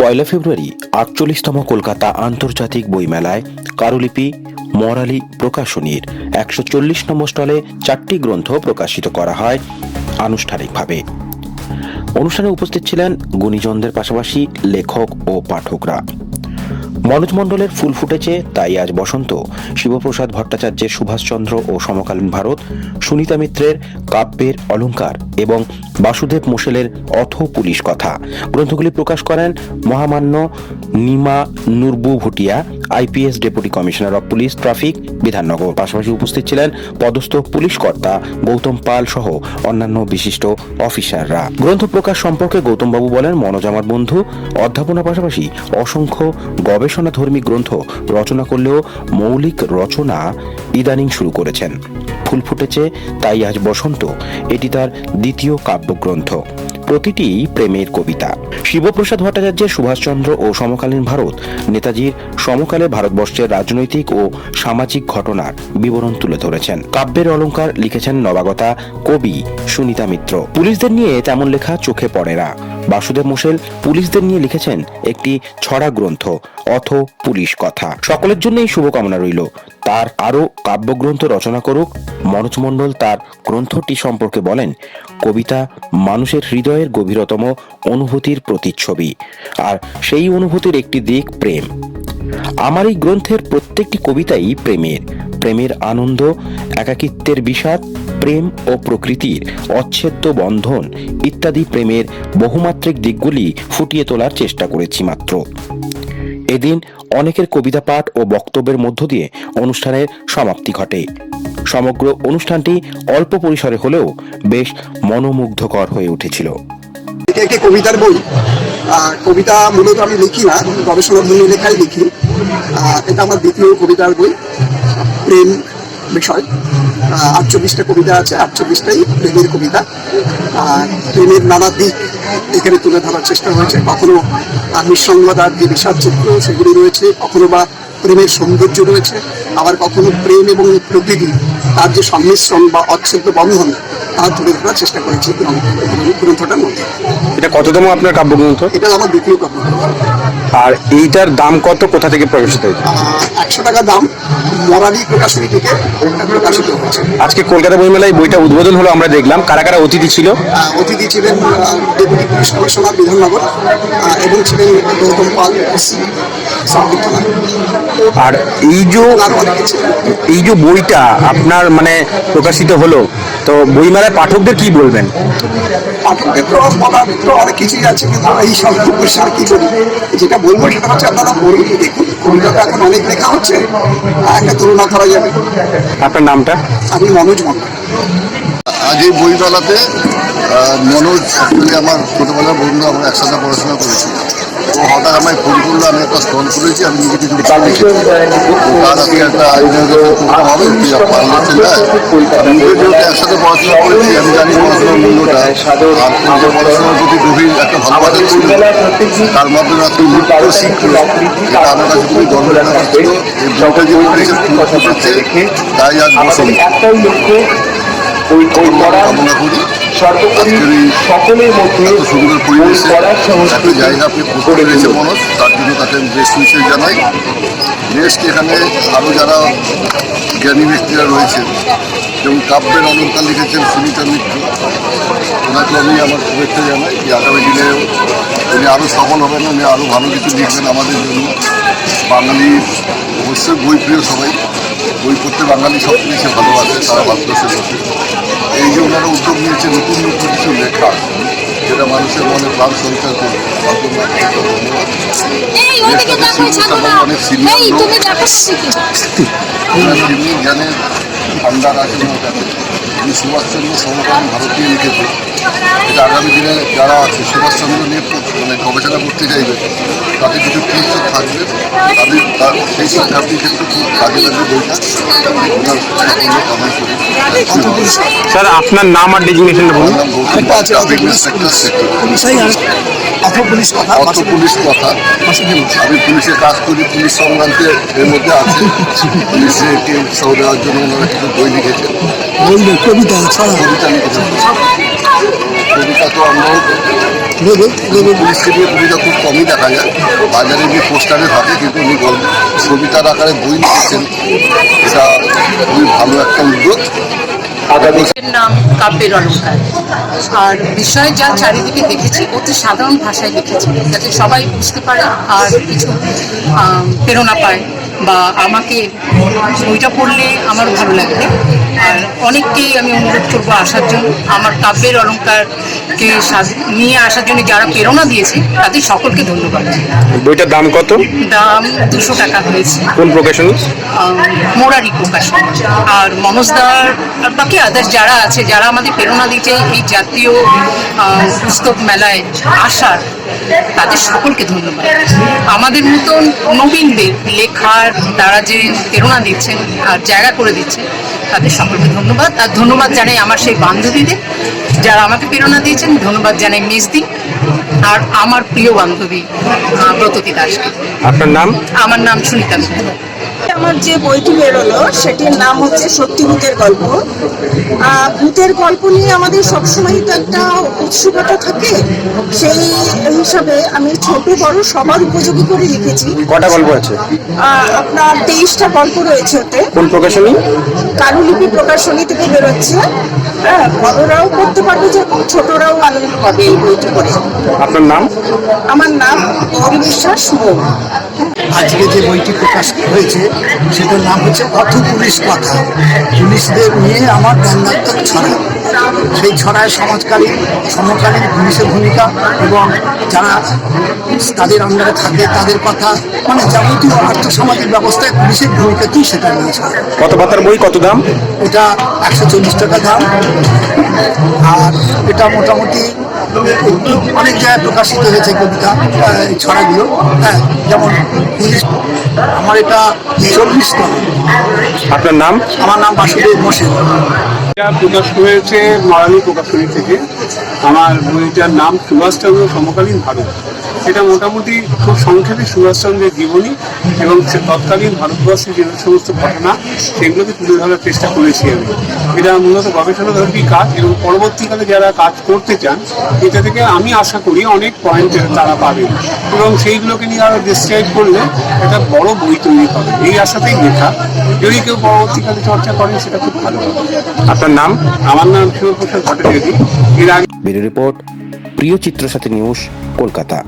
পয়লা ফেব্রুয়ারি আটচল্লিশতম কলকাতা আন্তর্জাতিক বইমেলায় কারুলিপি, মরালি প্রকাশনীর একশো চল্লিশ নম্বর স্টলে চারটি গ্রন্থ প্রকাশিত করা হয় আনুষ্ঠানিকভাবে। অনুষ্ঠানে উপস্থিত ছিলেন গুণীজনদের পাশাপাশি লেখক ও পাঠকরা। মনোজ মণ্ডলের ফুল ফুটেছে, তাই আজ বসন্ত। শিবপ্রসাদ ভট্টাচার্যের সুভাষচন্দ্র ও সমকালীন ভারত, সুনিতা মিত্রের কাব্যের অলংকার এবং বাসুদেব মোশেলের পুলিশ কথা। গ্রন্থগুলি প্রকাশ করেন মহামান্য Nima Norbu Bhutia, IPS deputy commissioner of police, traffic, Bidhannagar. পাশাপাশি উপস্থিত ছিলেন পদস্থ পুলিশ কর্তা গৌতম পাল সহ অন্যান্য বিশিষ্ট অফিসাররা। গ্রন্থ প্রকাশ সম্পর্কে গৌতমবাবু বলেন, মনোজ আমার বন্ধু, অধ্যাপনার পাশাপাশি অসংখ্য গবেষণাধর্মী গ্রন্থ রচনা করলেও মৌলিক রচনা ইদানিং শুরু করেছেন। ফুল ফুটেছে, তাই আজ বসন্ত, এটি তার দ্বিতীয় কাব্যগ্রন্থ। প্রতিটি প্রেমের কবিতা। শিবপ্রসাদ ভট্টাচার্যের সুভাষচন্দ্র ও সমকালীন ভারত, নেতাজির সমকালে ভারতবর্ষের রাজনৈতিক ও সামাজিক ঘটনার বিবরণ তুলে ধরেছেন। কাব্যের অলংকার লিখেছেন নবাগতা কবি সুনিতা মিত্র। পুলিশদের নিয়ে তেমন লেখা চোখে পড়ে না। বাসুদেব মোশেল পুলিশদের নিয়ে লিখেছেন একটি ছড়া গ্রন্থ, অথ পুলিশ কথা। সকলের জন্যই শুভকামনা রইল। তার আরও কাব্যগ্রন্থ রচনা করুক। মনোজ মণ্ডল তার গ্রন্থটি সম্পর্কে বলেন, কবিতা মানুষের হৃদয়ের গভীরতম অনুভূতির প্রতিচ্ছবি, আর সেই অনুভূতির একটি দিক প্রেম। আমার এই গ্রন্থের প্রত্যেকটি কবিতাই প্রেমের প্রেমের আনন্দ, একাকিত্বের বিষাদ, প্রেম ও প্রকৃতির অচ্ছেদ্য বন্ধন ইত্যাদি প্রেমের বহুমাত্রিক দিকগুলি ফুটিয়ে তোলার চেষ্টা করেছি মাত্র। এদিন অনেকের কবিতা পাঠ ও বক্তব্যের মধ্য দিয়ে অনুষ্ঠানের সমাপ্তি ঘটে। সমগ্র অনুষ্ঠানটি অল্প পরিসরে হলেও বেশ মনোমুগ্ধকর হয়ে উঠেছিল। একটি কবিতার বই কবিতা মূলত আমি লিখি না গবেষণা বই লেখাই লিখি। এটা আমার দ্বিতীয় কবিতার বই, প্রেম বিষয়। আটচল্লিশটা কবিতা আছে আটচল্লিশটাই প্রেমের কবিতা। আর প্রেমের নানা দিক এখানে তুলে ধরার চেষ্টা হয়েছে। কখনো নিঃসঙ্গতার যে বিষাদ চিত্র সেগুলি রয়েছে কখনো বা প্রেমের সৌন্দর্য রয়েছে। আবার কখনো প্রেম এবং প্রকৃতি তার যে সংমিশ্রণ বা অচ্ছেদ্য বন্ধন তা তুলে ধরার চেষ্টা করেছি গ্রন্থ- গ্রন্থটার মধ্যে। এটা কততম আপনার কাব্যগ্রন্থ? এটা আমার দ্বিতীয় কাব্য আর এইটার দাম কত? কোথা থেকে প্রকাশিত হয়েছে? একশো টাকা দাম মরালি প্রকাশনী থেকে প্রকাশিত হচ্ছে আজকে কলকাতা বইমেলায় বইটা উদ্বোধন হলো আমরা দেখলাম। কারা কারা অতিথি ছিল? অতিথি ছিলেন ডেপুটি পুলিশ কমিশনার বিধাননগর এবং ছিলেন গৌতম পাল আর এই যে এই যে বইটা আপনার মানে প্রকাশিত হলো তো বইমেলায় পাঠকদের কি বলবেন? পাঠকদের তো অনেক কিছুই আছে কিন্তু এই সব পরিষ্কার কি বলি? যেটা বলব সেটা হচ্ছে আপনারা পড়ুন দেখুন কবিতা এখন অনেক লেখা হচ্ছে একটা তুলনা করা যাবে। আপনার নামটা? আমি মনোজ মন্ডল আজ এই বইমেলাতে মনোজ অ্যাকচুয়ালি আমার ছোটোবেলার বন্ধু, আমরা একসাথে পড়াশোনা করেছি। ও হঠাৎ আমায় ফোন করল, আমি একটা স্টল খুলেছি আমি নিজে কিছু আজকে একটা হবে তুই একসাথে পড়াশোনা করেছি, আমি জানি পড়াশোনার মূল্যটা। আর পড়াশোনার প্রতি গভীর একটা ভালোবাসা ছিল তার মাধ্যমে একটা নৃত্য শিখলো এটা আমার কাছে খুবই গর্বের ছিল। তাই আজ বসন্ত কামনা করি এই সকলের মধ্যে সুন্দর পরিবেশে পড়ার সংস্কৃতি জায়গা আপনি করে রয়েছে মনোজ তার জন্য তাকে আমি বেশ সুইচে জানাই। নেক্সট এখানে আরও যারা জ্ঞানী ব্যক্তিরা রয়েছেন যেমন কাব্যের অলঙ্কার লিখেছেন সুনিতা মিত্র। ওনাকে আমি আমার শুভেচ্ছা জানাই যে আগামী দিনে উনি আরও সফল হবেন উনি আরও ভালো কিছু লিখবেন আমাদের জন্য। বাঙালি অবশ্যই বই প্রিয় সবাই। বই পড়তে বাঙালি সব জিনিসে ভালোবাসে তারা ভারতবর্ষের লোকে এই যে ওনারা উদ্যোগ নিয়েছে নতুন নতুন কিছু লেখা যেটা মানুষের মনে প্রাণ সঞ্চার করবে। জ্ঞানের ভান্ডার আছে ওনার কাছে উনি সুভাষচন্দ্র সমকালীন ভারতীয় লিখেছে। এটা আগামী দিনে যারা আছে সুভাষচন্দ্র নিয়ে মানে গবেষণা করতে চাইবে তাদের কিছু টিপস থাকবে। তাদের তার সেই শিক্ষার্থীর ক্ষেত্রে খুব কাজে লাগবে বইটা। স্যার আপনার নাম আর ডেজিগনেশনটা বলুন। Traffic police. পুলিশ কথা অত পুলিশ কথা। আমি পুলিশের কাজ করি পুলিশ সংক্রান্তে এর মধ্যে আছে। পুলিশকে উৎসাহ দেওয়ার জন্য ওনারা কিছু বই লিখেছেন। কবিতা ছড়া কবিতা লিখেছেন কবিতা তো আমরা কবিতা খুব কমই দেখা যায়। বাজারে যে পোস্টারে থাকে কিন্তু উনি গল্প কবিতার আকারে বই লিখেছেন। এটা খুবই ভালো একটা উদ্যোগ। নাম কাব্যের অলঙ্কার। আর বিষয় যা চারিদিকে দেখেছি অতি সাধারণ ভাষায় লিখেছি। যাতে সবাই বুঝতে পারে আর কিছু প্রেরণা পায়। বা আমাকে বইটা পড়লে আমার ভালো লাগবে। আর অনেককেই আমি অনুরোধ করব আসার জন্য। আমার কাব্যের অলঙ্কারকে নিয়ে আসার জন্য যারা প্রেরণা দিয়েছে তাদের সকলকে ধন্যবাদ। বইটার দাম কত? দাম দুশো টাকা হয়েছে। কোন প্রকাশনী? মোরারি প্রকাশন। আর মনোজদার আর বাকি আদার্স যারা আছে যারা আমাদের প্রেরণা দিচ্ছে এই জাতীয় পুস্তক মেলায় আসার তাদের সকলকে ধন্যবাদ। আমাদের মতন নবীনদের লেখার তারা যে প্রেরণা দিচ্ছেন আর জায়গা করে দিচ্ছেন তাদের সকলকে ধন্যবাদ। আর ধন্যবাদ জানাই আমার সেই বান্ধবীদের যারা আমাকে প্রেরণা দিয়েছেন। ধন্যবাদ জানাই মেজদি আর আমার প্রিয় বান্ধবী ব্রততি দাসকে। আপনার নাম? আমার নাম সুনিতা। আমার যে বইটি বেরোলো সেটির নাম হচ্ছে সত্যি ভূতের গল্প। ভূতের গল্প নিয়ে আমাদের সবসময় তো একটা উৎসুকতা থাকে। সেই হিসাবে আমি ছোট বড় সবার উপযোগী করে লিখেছি। কটা গল্প আছে? আপনার তেইশটা গল্প রয়েছে ওতে। কোন প্রকাশনী? কারুলিপি প্রকাশনী থেকে বেরোচ্ছে। হ্যাঁ বড়রাও পড়তে পারবে যে ছোটরাও আনন্দ পাবে এই বইটি পড়ে। আপনার নাম? আমার নাম গৌরী বিশ্বাস মৌ আজকে যে বইটি প্রকাশ হয়েছে সেটার নাম হচ্ছে পথ পুলিশ কথা। পুলিশদের নিয়ে আমার দ্বন্দ্বাত্মক ছড়া। সেই ছড়ায় সমাজকালীন সমকালীন পুলিশের ভূমিকা এবং যারা তাদের আন্ডারে থাকে তাদের কথা মানে যাবতীয় আর্থসামাজিক ব্যবস্থায় পুলিশের ভূমিকা কি সেটা নিয়েছে কত পাতার বই কত দাম? এটা একশো চল্লিশ টাকা দাম। আর এটা মোটামুটি অনেক জায়গায় প্রকাশিত হয়েছে কবিতা এই ছড়াগুলো। হ্যাঁ যেমন আমার এটা চল্লিশতম আপনার নাম? আমার নাম বাসুদেব মোশেন। এটা প্রকাশ হয়েছে মারানি প্রকাশনী থেকে। আমার বইটার নাম সুভাষচন্দ্র সমকালীন ভারত। এটা মোটামুটি খুব সংক্ষেপে সুভাষচন্দ্রের জীবনী এবং সে তৎকালীন ভারতবর্ষের যে সমস্ত ঘটনা সেগুলোকে তুলে ধরার চেষ্টা করেছি আমি। এটা মূলত গবেষণাধর্মী কাজ এবং পরবর্তীকালে যারা কাজ করতে চান এটা থেকে আমি আশা করি অনেক পয়েন্ট তারা পাবেন। এবং সেইগুলোকে নিয়ে আরও ডিসক্রাইব করলে একটা বড় বই তৈরি হবে। এই আশাতেই লেখা। যদি কেউ পরবর্তীকালে চর্চা করেন সেটা খুব ভালো হবে। আপনার নাম? আমার নাম শিবপ্রসাদ ভট্টাচার্য। এর আগে রিপোর্ট প্রিয় চিত্র সাথী নিউজ কলকাতা।